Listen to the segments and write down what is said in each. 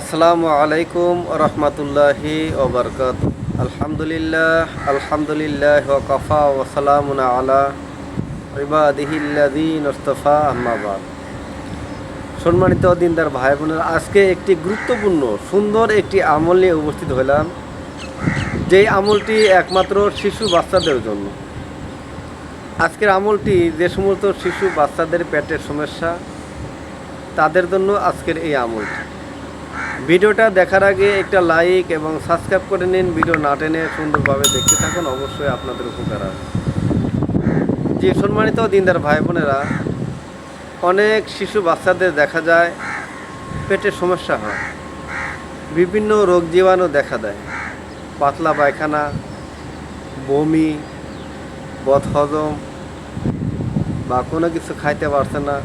আসসালামু আলাইকুম রহমতুল্লাহি ওবরকাত আলহামদুলিল্লাহ আলহামদুলিল্লাহ ওকফা ওসালামুন আলা ইবাদিহিল্লাদিন ওস্তফা আহমাবাদ সম্মানিত দিনদার ভাই বোনের আজকে একটি গুরুত্বপূর্ণ, সুন্দর একটি আমল নিয়ে উপস্থিত হলাম। যেই আমলটি একমাত্র শিশু বাচ্চাদের জন্য। আজকের আমলটি যে সমস্ত শিশু বাচ্চাদের পেটের সমস্যা, তাদের জন্য আজকের এই আমলটি। ভিডিওটা দেখার আগে একটা লাইক এবং সাবস্ক্রাইব করে নিন। ভিডিও না টেনে সুন্দরভাবে দেখতে থাকুন। অবশ্যই আপনাদের উপকার যে সম্মানিত দিনদার ভাই বোনেরা, অনেক শিশু বাচ্চাদের দেখা যায়, পেটের সমস্যা হয়। বিভিন্ন রোগ জীবাণু দেখা দেয়। পাতলা পায়খানা, বমি, বদহজম বা কোনো কিছু খাইতে পারছে না,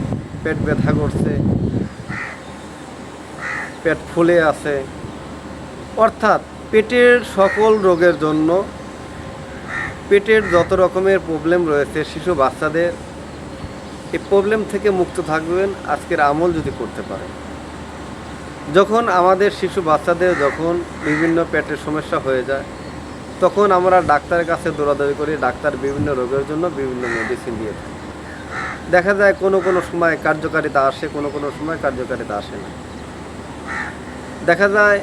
পেট ব্যথা করছে পেট ফুলে আছে। অর্থাৎ পেটের সকল রোগের জন্য পেটের যত রকমের প্রবলেম রয়েছে শিশু বাচ্চাদের, এই প্রবলেম থেকে মুক্ত থাকবেন, আজকের আমল যদি করতে পারেন। যখন আমাদের শিশু বাচ্চাদের যখন বিভিন্ন পেটের সমস্যা হয়ে যায়, তখন আমরা ডাক্তারের কাছে দৌড়াদৌড়ি করি ডাক্তার বিভিন্ন রোগের জন্য বিভিন্ন মেডিসিন দিয়ে থাকে। দেখা যায় কোনো কোনো সময় কার্যকারিতা আসে, কোনো কোনো সময় কার্যকারিতা আসে না। দেখা যায়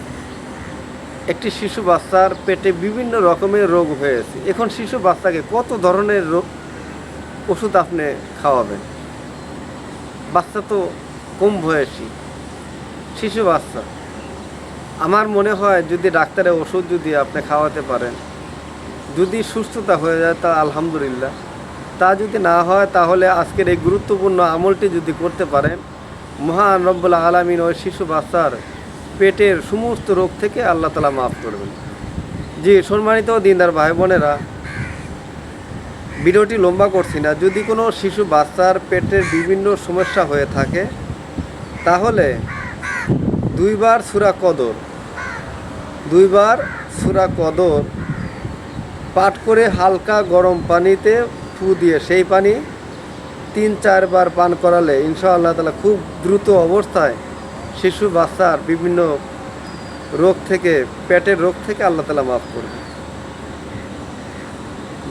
একটি শিশু বাচ্চার পেটে বিভিন্ন রকমের রোগ হয়েছে। এখন শিশু বাচ্চাকে কত ধরনের রোগ ওষুধ আপনি খাওয়াবেন? বাচ্চা তো কম বয়সী, শিশু বাচ্চা। আমার মনে হয় যদি ডাক্তারের ওষুধ যদি আপনি খাওয়াতে পারেন, যদি সুস্থতা হয়ে যায় তা আলহামদুলিল্লাহ। তা যদি না হয় তাহলে আজকের এই গুরুত্বপূর্ণ আমলটি যদি করতে পারেন মহান রব্বুল আলমিন ওই শিশু বাচ্চার পেটের সমস্ত রোগ থেকে আল্লাহ তালা মাফ করবেন। জি, সম্মানিত দিনদার ভাই বোনেরা, ভিডিওটি লম্বা করছি না। যদি কোনো শিশু বাচ্চার পেটের বিভিন্ন সমস্যা হয়ে থাকে, তাহলে দুইবার সুরা কদর, দুইবার সুরা কদর পাঠ করে হালকা গরম পানিতে ফু দিয়ে সেই পানি তিন, চারবার পান করালে ইনশাআল্লাহ তালা খুব দ্রুত অবস্থায় শিশু বাচ্চার বিভিন্ন রোগ থেকে, পেটের রোগ থেকে আল্লাহ তালা মাফ করবে।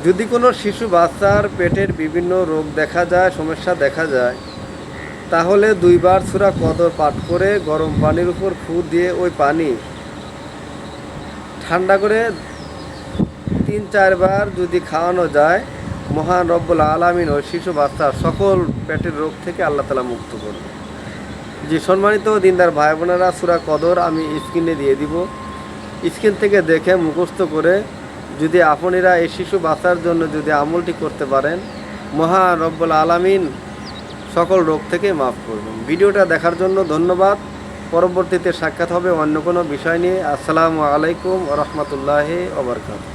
যদি কোনো শিশু, বাচ্চার পেটের বিভিন্ন রোগ দেখা যায়, সমস্যা দেখা যায়, তাহলে দুইবার সুরা কদর পাঠ করে গরম পানির উপর ফু দিয়ে ওই পানি ঠান্ডা করে তিন, চারবার যদি খাওয়ানো যায় মহান রব্বুল আলমিন ওই শিশু বাচ্চার সকল পেটের রোগ থেকে আল্লাহ তালা মুক্ত করবে জি, সম্মানিত দিনদার ভাই বোনেরা সুরা কদর আমি স্ক্রিনে দিয়ে দিব। স্ক্রিন থেকে দেখে মুখস্থ করে যদি আপনারা এই শিশু বাচ্চার জন্য যদি আমলটি করতে পারেন, মহান রব্বুল আলামিন সকল রোগ থেকে মাফ করবেন ভিডিওটা দেখার জন্য ধন্যবাদ। পরবর্তীতে সাক্ষাৎ হবে অন্য কোনো বিষয় নিয়ে। আসসালামু আলাইকুম রহমতুল্লাহ ওবরকাত